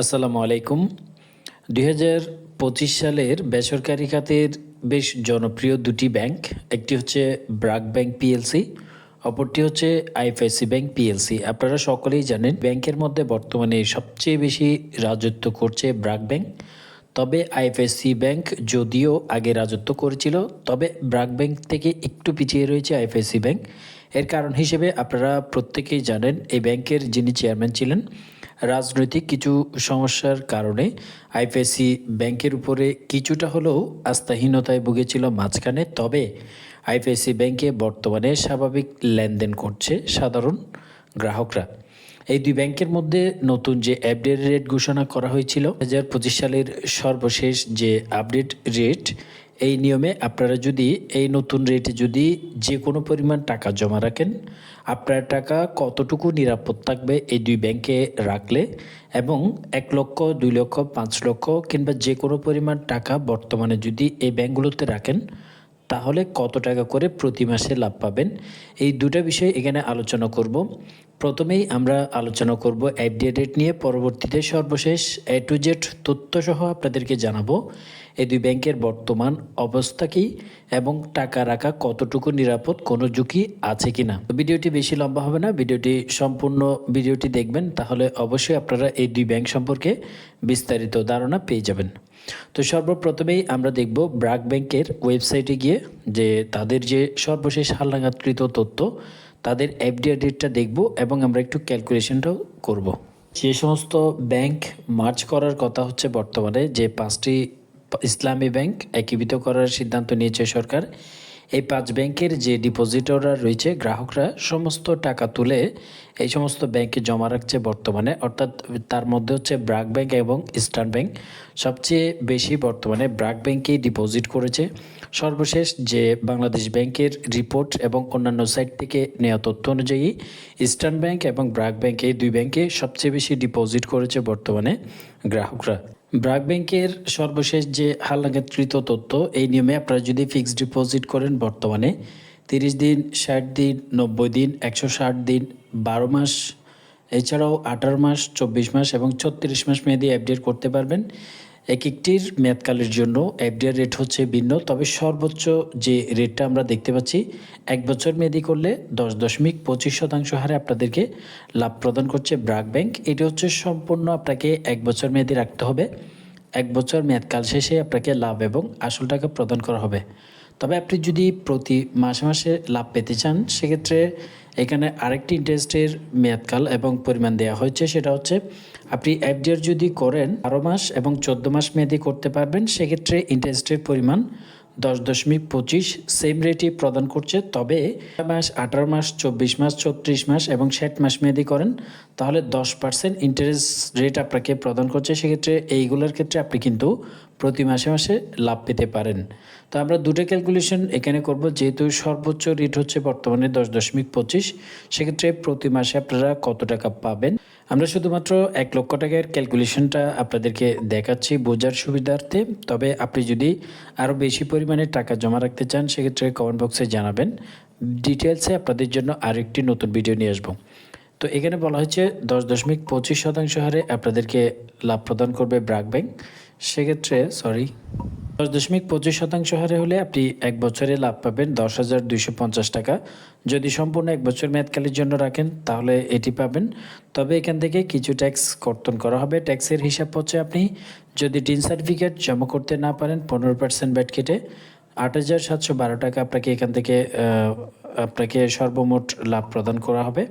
আসসালামু আলাইকুম। দুই হাজার পঁচিশ সালের বেসরকারি খাতের বেশ জনপ্রিয় দুটি ব্যাংক, একটি হচ্ছে ব্রাক ব্যাংক পিএলসি, অপরটি হচ্ছে আইএফআইসি ব্যাংক পিএলসি। আপনারা সকলেই জানেন, ব্যাংকের মধ্যে বর্তমানে সবচেয়ে বেশি রাজত্ব করছে ব্রাক ব্যাংক। তবে আইএফএসসি ব্যাংক যদিও আগে রাজত্ব করেছিল, তবে ব্রাক ব্যাংক থেকে একটু পিছিয়ে রয়েছে আইএফএসসি ব্যাংক। এর কারণ হিসেবে আপনারা প্রত্যেকেই জানেন, এই ব্যাংকের যিনি চেয়ারম্যান ছিলেন রাজনৈতিক কিছু সমস্যার কারণে আইপিএসসি ব্যাংকের উপরে কিছুটা হলেও আস্থাহীনতায় ভুগেছিল মাঝখানে। তবে আইপিএসসি ব্যাংকে বর্তমানে স্বাভাবিক লেনদেন করছে সাধারণ গ্রাহকরা। এই দুই ব্যাংকের মধ্যে নতুন যে আপডেট রেট ঘোষণা করা হয়েছিল দু হাজার পঁচিশ সালের সর্বশেষ যে আপডেট রেট এই নিয়মে আপনারা যদি এই নতুন রেটে যদি যে কোনো পরিমাণ টাকা জমা রাখেন, আপনার টাকা কতটুকু নিরাপদ থাকবে এই দুই ব্যাংকে রাখলে এবং এক লক্ষ, দুই লক্ষ, পাঁচ লক্ষ কিংবা যে কোনো পরিমাণ টাকা বর্তমানে যদি এই ব্যাংকগুলোতে রাখেন তাহলে কত টাকা করে প্রতি মাসে লাভ পাবেন? এই দুটো বিষয় এখানে আলোচনা করব। প্রথমেই আমরা আলোচনা করব এফডিএ রেট নিয়ে, পরবর্তীতে সর্বশেষ এ টু জেড তথ্যসহ আপনাদেরকে জানাব। এই দুই ব্যাংকের বর্তমান অবস্থা কী এবং টাকা রাখা কতটুকু নিরাপদ, কোনো ঝুঁকি আছে কি না ভিডিওটি বেশি লম্বা হবে না, ভিডিওটি সম্পূর্ণ ভিডিওটি দেখবেন, তাহলে অবশ্যই আপনারা এই দুই ব্যাংক সম্পর্কে বিস্তারিত ধারণা পেয়ে যাবেন। তো সর্বপ্রথমেই আমরা দেখব ব্রাক ব্যাংকের ওয়েবসাইটে গিয়ে যে তাদের যে সর্বশেষ হালনাগাদকৃত তথ্য, তাদের এফডিআর ডেটটা দেখব এবং আমরা একটু ক্যালকুলেশনটাও করব। যে সমস্ত ব্যাংক মার্চ করার কথা হচ্ছে বর্তমানে, যে পাঁচটি ইসলামী ব্যাংক একীভূত করার সিদ্ধান্ত নিয়েছে সরকার এই পাঁচ ব্যাংকের যে ডিপোজিটররা রয়েছে, গ্রাহকরা সমস্ত টাকা তুলে এই সমস্ত ব্যাংকে জমা রাখছে বর্তমানে। অর্থাৎ তার মধ্যে হচ্ছে ব্রাক ব্যাংক এবং ইস্টার্ন ব্যাংক। সবচেয়ে বেশি বর্তমানে ব্রাক ব্যাংকেই ডিপোজিট করেছে। সর্বশেষ যে বাংলাদেশ ব্যাংকের রিপোর্ট এবং অন্যান্য সাইট থেকে নেওয়া তথ্য অনুযায়ী ইস্টার্ন ব্যাংক এবং ব্রাক ব্যাংক এই দুই ব্যাংকে সবচেয়ে বেশি ডিপোজিট করেছে বর্তমানে গ্রাহকরা। ব্রাক ব্যাংকের সর্বশেষ যে হালনাগাদকৃত তথ্য, এই নিয়মে আপনারা যদি ফিক্সড ডিপোজিট করেন বর্তমানে, তিরিশ দিন, ষাট দিন, নব্বই দিন, একশো ষাট দিন, বারো মাস, এছাড়াও আঠারো মাস, চব্বিশ মাস এবং ছত্রিশ মাস মেয়াদি আপডেট করতে পারবেন। এক একটির মেয়াদকালের জন্য এফডিআর রেট হচ্ছে ভিন্ন, তবে সর্বোচ্চ যে রেটটা আমরা দেখতে পাচ্ছি, এক বছর মেয়াদি করলে দশ দশমিক পঁচিশ শতাংশ হারে আপনাদেরকে লাভ প্রদান করছে ব্রাক ব্যাংক। এটি হচ্ছে সম্পূর্ণ আপনাকে এক বছর মেয়াদি রাখতে হবে। এক বছর মেয়াদকাল শেষে আপনাকে লাভ এবং আসল টাকা প্রদান করা হবে। তবে আপনি যদি প্রতি মাসে মাসে লাভ পেতে চান, সেক্ষেত্রে এখানে আরেকটি ইন্টারেস্টের মেয়াদকাল এবং পরিমাণ দেওয়া হয়েছে, সেটা হচ্ছে আপনি এফডিআর যদি করেন, বারো মাস এবং চোদ্দ মাস মেয়াদি করতে পারবেন, সেক্ষেত্রে ইন্টারেস্টের পরিমাণ দশ দশমিক পঁচিশ সেম রেটই প্রদান করছে। তবে মাস, আঠারো মাস, চব্বিশ মাস, ছত্রিশ মাস এবং ষাট মাস মেয়াদি করেন। তাহলে দশ পার্সেন্ট ইন্টারেস্ট রেট আপনাকে প্রদান করছে। সেক্ষেত্রে এইগুলোর ক্ষেত্রে আপনি কিন্তু প্রতি মাসে মাসে লাভ পেতে পারেন। তো আমরা দুটো ক্যালকুলেশন এখানে করব। যেহেতু সর্বোচ্চ রেট হচ্ছে বর্তমানে দশ দশমিক পঁচিশ, সেক্ষেত্রে প্রতি মাসে আপনারা কত টাকা পাবেন? আমরা শুধুমাত্র এক লক্ষ টাকার ক্যালকুলেশনটা আপনাদেরকে দেখাচ্ছি বোঝার সুবিধার্থে। তবে আপনি যদি আরও বেশি পরিমাণে টাকা জমা রাখতে চান, সেক্ষেত্রে কমেন্ট বক্সে জানাবেন। ডিটেলসে আপনাদের জন্য আরেকটি নতুন ভিডিও নিয়ে আসব। তো এখানে বলা হয়েছে, দশ দশমিক পঁচিশ শতাংশ হারে আপনাদেরকে লাভ প্রদান করবে ব্রাক ব্যাংক। সেক্ষেত্রে সরি দশ দশমিক পঁচিশ শতাংশ হারে হলে আপনি এক বছরে লাভ পাবেন দশ হাজার দুইশো পঞ্চাশ টাকা। যদি সম্পূর্ণ এক বছর মেয়াদকালের জন্য রাখেন, তাহলে এটি পাবেন। তবে এখান থেকে কিছু ট্যাক্স কর্তন করা হবে। ট্যাক্সের হিসাব হচ্ছে আপনি যদি টিন সার্টিফিকেট জমা করতে না পারেন পনেরো পার্সেন্ট ব্যাট কেটে, আট হাজার সাতশো বারো টাকা আপনাকে এখান থেকে আপনাকে সর্বমোট লাভ প্রদান করা হবে।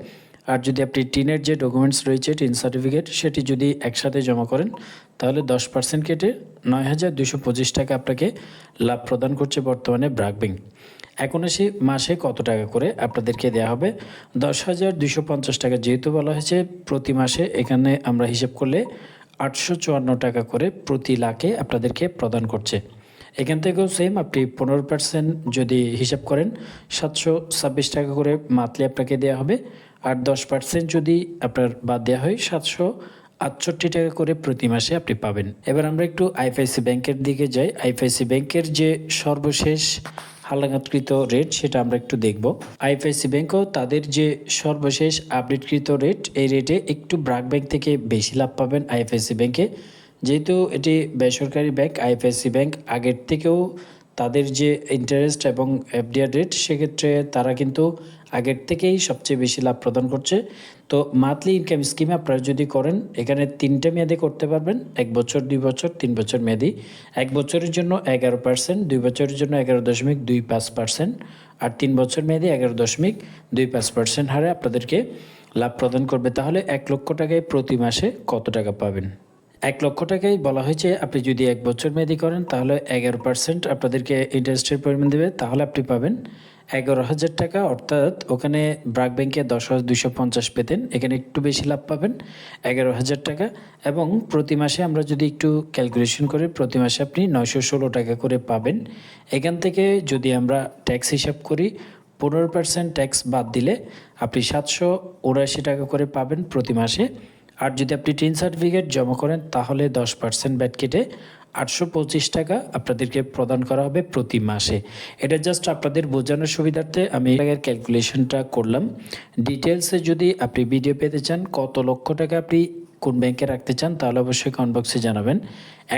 আর যদি আপনি টিনের যে ডকুমেন্টস রয়েছে, টিন সার্টিফিকেট সেটি যদি একসাথে জমা করেন, তাহলে দশ পার্সেন্ট কেটে নয় হাজার দুশো পঁচিশ টাকা আপনাকে লাভ প্রদান করছে বর্তমানে ব্রাক ব্যাংক। এখন আসি মাসে কত টাকা করে আপনাদেরকে দেওয়া হবে? দশ হাজার দুশো পঞ্চাশ টাকা যেহেতু বলা হয়েছে, প্রতি মাসে এখানে আমরা হিসেব করলে আটশো চুয়ান্ন টাকা করে প্রতি লাখে আপনাদেরকে প্রদান করছে। এখান থেকেও সেম আপনি পনেরো পার্সেন্ট যদি হিসাব করেন, সাতশো ছাব্বিশ টাকা করে মান্থলি আপনাকে দেওয়া হবে। আর দশ পার্সেন্ট যদি আপনার বাদ দেওয়া হয়, সাতশো আটষট্টি টাকা করে প্রতি মাসে আপনি পাবেন। এবার আমরা একটু আইফআইসি ব্যাংকের দিকে যাই। আইএফআইসি ব্যাংকের যে সর্বশেষ হালনাগাদকৃত রেট সেটা আমরা একটু দেখব। আইএফআইসি ব্যাংকও তাদের যে সর্বশেষ আপডেটকৃত রেট এই রেটে একটু ব্রাক ব্যাংক থেকে বেশি লাভ পাবেন আইএফআইসি ব্যাংকে। যেহেতু এটি বেসরকারি ব্যাংক, আইএফআইসি ব্যাংক আগের থেকেও তাদের যে ইন্টারেস্ট এবং এফডিআর রেট সেক্ষেত্রে তারা কিন্তু আগের থেকেই সবচেয়ে বেশি লাভ প্রদান করছে। তো মান্থলি ইনকাম স্কিমে আপনারা যদি করেন, এখানে তিনটে মেয়াদে করতে পারবেন। এক বছর, দুই বছর, তিন বছর মেয়াদি। এক বছরের জন্য এগারো পার্সেন্ট দুই বছরের জন্য এগারো দশমিক দুই পাঁচ পার্সেন্ট আর তিন বছর মেয়াদি এগারো দশমিক দুই পাঁচ পার্সেন্ট হারে আপনাদেরকে লাভ প্রদান করবে। তাহলে এক লক্ষ টাকায় প্রতি মাসে কত টাকা পাবেন? এক লক্ষ টাকায় বলা হয়েছে, আপনি যদি এক বছর মেয়াদি করেন, তাহলে এগারো পার্সেন্ট আপনাদেরকে ইন্টারেস্টের পরিমাণ দেবে, তাহলে আপনি পাবেন এগারো হাজার টাকা, অর্থাৎ ওখানে ব্রাক ব্যাংকে দশ হাজার দুশো পঞ্চাশ পেতেন, এখানে একটু বেশি লাভ পাবেন, এগারো হাজার টাকা। এবং প্রতি মাসে আমরা যদি একটু ক্যালকুলেশন করি, প্রতি মাসে আপনি নয়শো ষোলো টাকা করে পাবেন। এখান থেকে যদি আমরা ট্যাক্স হিসাব করি, পনেরো পার্সেন্ট ট্যাক্স বাদ দিলে আপনি সাতশো উনআশি টাকা করে পাবেন প্রতি মাসে। আর যদি আপনি টিন সার্টিফিকেট জমা করেন, তাহলে দশ পার্সেন্ট ব্যাট কেটে আটশো পঁচিশ টাকা আপনাদেরকে প্রদান করা হবে প্রতি মাসে। এটা জাস্ট আপনাদের বোঝানোর সুবিধার্থে আমি টাকার ক্যালকুলেশনটা করলাম। ডিটেলসে যদি আপনি ভিডিও পেতে চান, কত লক্ষ টাকা আপনি কোন ব্যাংকে রাখতে চান, তাহলে অবশ্যই কমেন্ট বক্সে জানাবেন।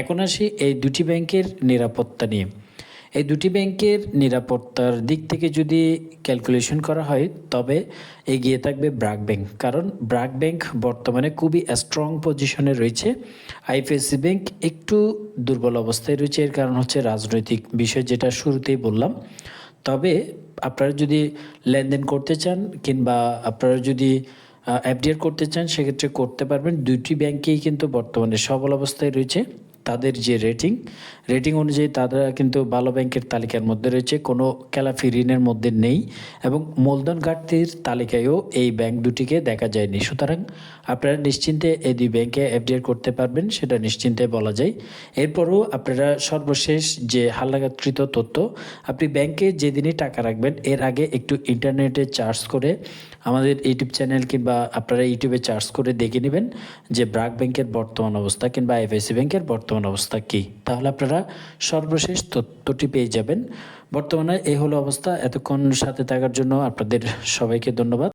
এখন আসি এই দুটি ব্যাংকের নিরাপত্তা নিয়ে। এই দুটি ব্যাংকের নিরাপত্তার দিক থেকে যদি ক্যালকুলেশন করা হয়, তবে এগিয়ে থাকবে ব্রাক ব্যাংক। কারণ ব্রাক ব্যাংক বর্তমানে খুবই স্ট্রং পজিশনে রয়েছে। আইপিএসসি ব্যাংক একটু দুর্বল অবস্থায় রয়েছে, এর কারণ হচ্ছে রাজনৈতিক বিষয় যেটা শুরুতেই বললাম। তবে আপনারা যদি লেনদেন করতে চান কিংবা আপনারা যদি এফডিআর করতে চান, সেক্ষেত্রে করতে পারবেন। দুইটি ব্যাংকেই কিন্তু বর্তমানে সবল অবস্থায় রয়েছে। তাদের যে রেটিং রেটিং অনুযায়ী তারা কিন্তু ভালো ব্যাংকের তালিকার মধ্যে রয়েছে, কোনো ক্যালাফি ঋণের মধ্যে নেই এবং মূলধন ঘাটতির তালিকায়ও এই ব্যাংক দুটিকে দেখা যায়নি। সুতরাং আপনারা নিশ্চিন্তে এই দুই ব্যাংকে এফডিআর করতে পারবেন, সেটা নিশ্চিন্তে বলা যায়। এরপরও আপনারা সর্বশেষ যে হালনাগাদকৃত তথ্য, আপনি ব্যাংকে যেদিনই টাকা রাখবেন, এর আগে একটু ইন্টারনেটে চার্জ করে আমাদের ইউটিউব চ্যানেল কিংবা আপনারা ইউটিউবে চার্জ করে দেখে নেবেন যে ব্রাক ব্যাংকের বর্তমান অবস্থা কিংবা আইএফআইসি ব্যাংকের বর্তমান অবস্থা কি? তাহলে আপনারা সর্বশেষ তথ্যটি পেয়ে যাবেন। বর্তমানে এই হলো অবস্থা। এতক্ষণ সাথে থাকার জন্য আপনাদের সবাইকে ধন্যবাদ।